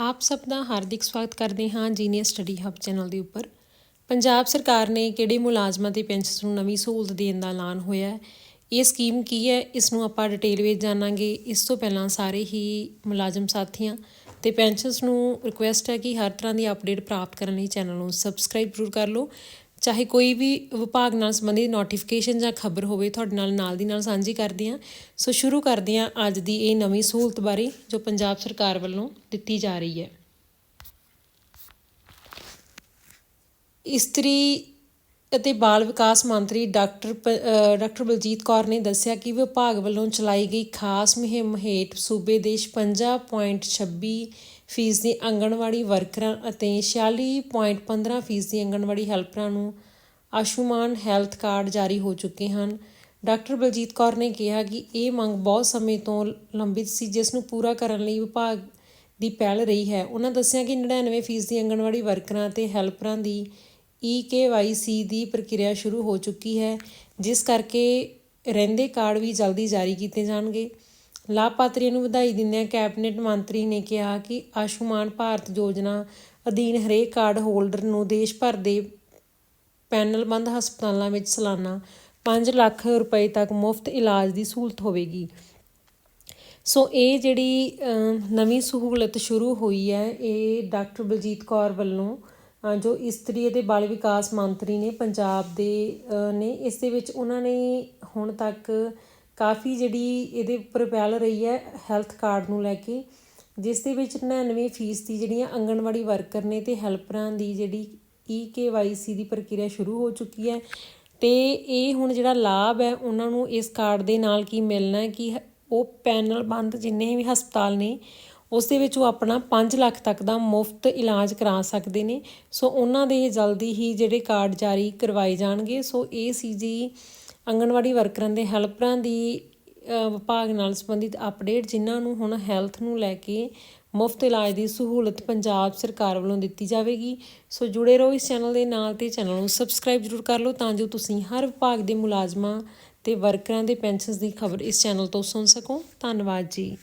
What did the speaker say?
ਆਪ ਸਭ ਦਾ ਹਾਰਦਿਕ ਸਵਾਗਤ ਕਰਦੇ ਹਾਂ ਜੀਨੀਅਰ ਸਟੱਡੀ ਹੱਬ ਚੈਨਲ ਦੇ ਉੱਪਰ। ਪੰਜਾਬ ਸਰਕਾਰ ਨੇ ਕਿਹੜੇ ਮੁਲਾਜ਼ਮਾਂ ਤੇ ਪੈਨਸ਼ਨਸ ਨੂੰ ਨਵੀਂ ਸਹੂਲਤ ਦੇਣ ਦਾ ਐਲਾਨ ਹੋਇਆ ਹੈ? ਇਹ ਸਕੀਮ ਕੀ ਹੈ? ਇਸ ਨੂੰ ਆਪਾਂ ਡਿਟੇਲ ਵਿੱਚ ਜਾਣਾਂਗੇ। ਇਸ ਤੋਂ ਪਹਿਲਾਂ ਸਾਰੇ ਹੀ ਮੁਲਾਜ਼ਮ ਸਾਥੀਆਂ ਤੇ ਪੈਨਸ਼ਨਸ ਨੂੰ ਰਿਕੁਐਸਟ ਹੈ ਕਿ ਹਰ ਤਰ੍ਹਾਂ ਦੀ ਅਪਡੇਟ ਪ੍ਰਾਪਤ ਕਰਨ ਲਈ ਚੈਨਲ ਨੂੰ ਸਬਸਕ੍ਰਾਈਬ ਜ਼ਰੂਰ ਕਰ ਲਓ। ਚਾਹੇ ਕੋਈ ਵੀ ਵਿਭਾਗ ਨਾਲ ਸੰਬੰਧਿਤ ਨੋਟੀਫਿਕੇਸ਼ਨ ਜਾਂ ਖਬਰ ਹੋਵੇ, ਤੁਹਾਡੇ ਨਾਲ ਨਾਲ ਦੀ ਨਾਲ ਸਾਂਝੀ ਕਰਦੇ ਹਾਂ। ਸੋ ਸ਼ੁਰੂ ਕਰਦੇ ਹਾਂ ਅੱਜ ਦੀ ਇਹ ਨਵੀਂ ਸਹੂਲਤ ਬਾਰੇ ਜੋ ਪੰਜਾਬ ਸਰਕਾਰ ਵੱਲੋਂ ਦਿੱਤੀ ਜਾ ਰਹੀ ਹੈ। ਇਸਤਰੀ ਅਤੇ ਬਾਲ ਵਿਕਾਸ ਮੰਤਰੀ ਡਾਕਟਰ ਪ- ਡਾਕਟਰ ਬਲਜੀਤ ਕੌਰ ਨੇ ਦੱਸਿਆ ਕਿ ਵਿਭਾਗ ਵੱਲੋਂ ਚਲਾਈ ਗਈ ਖਾਸ ਮੁਹਿੰਮ ਹੇਠ ਸੂਬੇ ਦੇ 56.26 ਫੀਸਦੀ ਆਂਗਣਵਾੜੀ ਵਰਕਰਾਂ ਅਤੇ 46.15 ਫੀਸਦੀ ਆਂਗਣਵਾੜੀ ਹੈਲਪਰਾਂ ਨੂੰ ਆਯੁਸ਼ਮਾਨ ਹੈਲਥ ਕਾਰਡ ਜਾਰੀ ਹੋ ਚੁੱਕੇ ਹਨ। ਡਾਕਟਰ ਬਲਜੀਤ ਕੌਰ ਨੇ ਕਿਹਾ ਕਿ ਇਹ ਮੰਗ ਬਹੁਤ ਸਮੇਂ ਤੋਂ ਲੰਬਿਤ ਸੀ, ਜਿਸ ਨੂੰ ਪੂਰਾ ਕਰਨ ਲਈ ਵਿਭਾਗ ਦੀ ਪਹਿਲ ਰਹੀ ਹੈ। ਉਹਨਾਂ ਦੱਸਿਆ ਕਿ 99 ਫੀਸਦੀ ਆਂਗਣਵਾੜੀ ਵਰਕਰਾਂ ਅਤੇ ਹੈਲਪਰਾਂ ਦੀ ਈ ਦੀ ਪ੍ਰਕਿਰਿਆ ਸ਼ੁਰੂ ਹੋ ਚੁੱਕੀ ਹੈ, ਜਿਸ ਕਰਕੇ ਰਹਿੰਦੇ ਕਾਰਡ ਵੀ ਜਲਦੀ ਜਾਰੀ ਕੀਤੇ ਜਾਣਗੇ। ਲਾਭਪਾਤਰੀਆਂ ਨੂੰ ਵਧਾਈ ਦਿੰਦਿਆਂ ਕੈਬਨਿਟ ਮੰਤਰੀ ਨੇ ਕਿਹਾ ਕਿ ਆਯੁਸ਼ਮਾਨ ਭਾਰਤ ਯੋਜਨਾ ਅਧੀਨ ਹਰੇਕ ਕਾਰਡ ਹੋਲਡਰ ਨੂੰ ਦੇਸ਼ ਭਰ ਦੇ ਪੈਨਲਬੰਦ ਹਸਪਤਾਲਾਂ ਵਿੱਚ ਸਾਲਾਨਾ 5 ਲੱਖ ਰੁਪਏ ਤੱਕ ਮੁਫਤ ਇਲਾਜ ਦੀ ਸਹੂਲਤ ਹੋਵੇਗੀ। ਸੋ ਇਹ ਜਿਹੜੀ ਨਵੀਂ ਸਹੂਲਤ ਸ਼ੁਰੂ ਹੋਈ ਹੈ, ਇਹ ਡਾਕਟਰ ਬਲਜੀਤ ਕੌਰ ਵੱਲੋਂ ਜੋ ਇਸਤਰੀ ਅਤੇ ਬਾਲ ਵਿਕਾਸ ਮੰਤਰੀ ਨੇ ਪੰਜਾਬ ਦੇ ਨੇ, ਇਸ ਦੇ ਵਿੱਚ ਉਹਨਾਂ ਨੇ ਹੁਣ ਤੱਕ ਕਾਫੀ ਜਿਹੜੀ ਇਹਦੇ ਉੱਪਰ ਪਹਿਲ ਰਹੀ ਹੈ ਹੈਲਥ ਕਾਰਡ ਨੂੰ ਲੈ ਕੇ, ਜਿਸ ਦੇ ਵਿੱਚ 99 ਫੀਸ ਦੀ ਜਿਹੜੀਆਂ ਆਂਗਣਵਾੜੀ ਵਰਕਰ ਨੇ ਤੇ ਹੈਲਪਰਾਂ ਦੀ ਜਿਹੜੀ ਈ ਦੀ ਪ੍ਰਕਿਰਿਆ ਸ਼ੁਰੂ ਹੋ ਚੁੱਕੀ ਹੈ ਤੇ ਇਹ ਹੁਣ ਜਿਹੜਾ ਲਾਭ ਹੈ ਉਹਨਾਂ ਨੂੰ ਇਸ ਕਾਰਡ ਦੇ ਨਾਲ ਕੀ ਮਿਲਣਾ ਕਿ ਉਹ ਪੈਨਲ ਬੰਦ ਜਿੰਨੇ ਵੀ ਹਸਪਤਾਲ ਨੇ, ਉਸ ਦੇ ਵਿੱਚ ਉਹ ਆਪਣਾ 5 ਲੱਖ ਤੱਕ ਦਾ ਮੁਫਤ ਇਲਾਜ ਕਰਾ ਸਕਦੇ ਨੇ। ਸੋ ਉਹਨਾਂ ਦੇ ਜਲਦੀ ਹੀ ਜਿਹੜੇ ਕਾਰਡ ਜਾਰੀ ਕਰਵਾਏ ਜਾਣਗੇ। ਸੋ ਇਹ ਸੀ ਜੀ ਆਂਗਣਵਾੜੀ ਵਰਕਰਾਂ ਦੇ ਹੈਲਪਰਾਂ ਦੀ ਵਿਭਾਗ ਨਾਲ ਸੰਬੰਧਿਤ ਅਪਡੇਟ ਜਿਨ੍ਹਾਂ ਨੂੰ ਹੁਣ ਹੈਲਥ ਨੂੰ ਲੈ ਕੇ ਮੁਫਤ ਇਲਾਜ ਦੀ ਸਹੂਲਤ ਪੰਜਾਬ ਸਰਕਾਰ ਵੱਲੋਂ ਦਿੱਤੀ ਜਾਵੇਗੀ। ਸੋ ਜੁੜੇ ਰਹੋ ਇਸ ਚੈਨਲ ਦੇ ਨਾਲ ਤੇ ਚੈਨਲ ਨੂੰ ਸਬਸਕ੍ਰਾਈਬ ਜ਼ਰੂਰ ਕਰ ਲਓ ਤਾਂ ਜੋ ਤੁਸੀਂ ਹਰ ਵਿਭਾਗ ਦੇ ਮੁਲਾਜ਼ਮਾਂ ਤੇ ਵਰਕਰਾਂ ਦੇ ਪੈਨਸ਼ਨਸ ਦੀ ਖਬਰ ਇਸ ਚੈਨਲ ਤੋਂ ਸੁਣ ਸਕੋ। ਧੰਨਵਾਦ ਜੀ।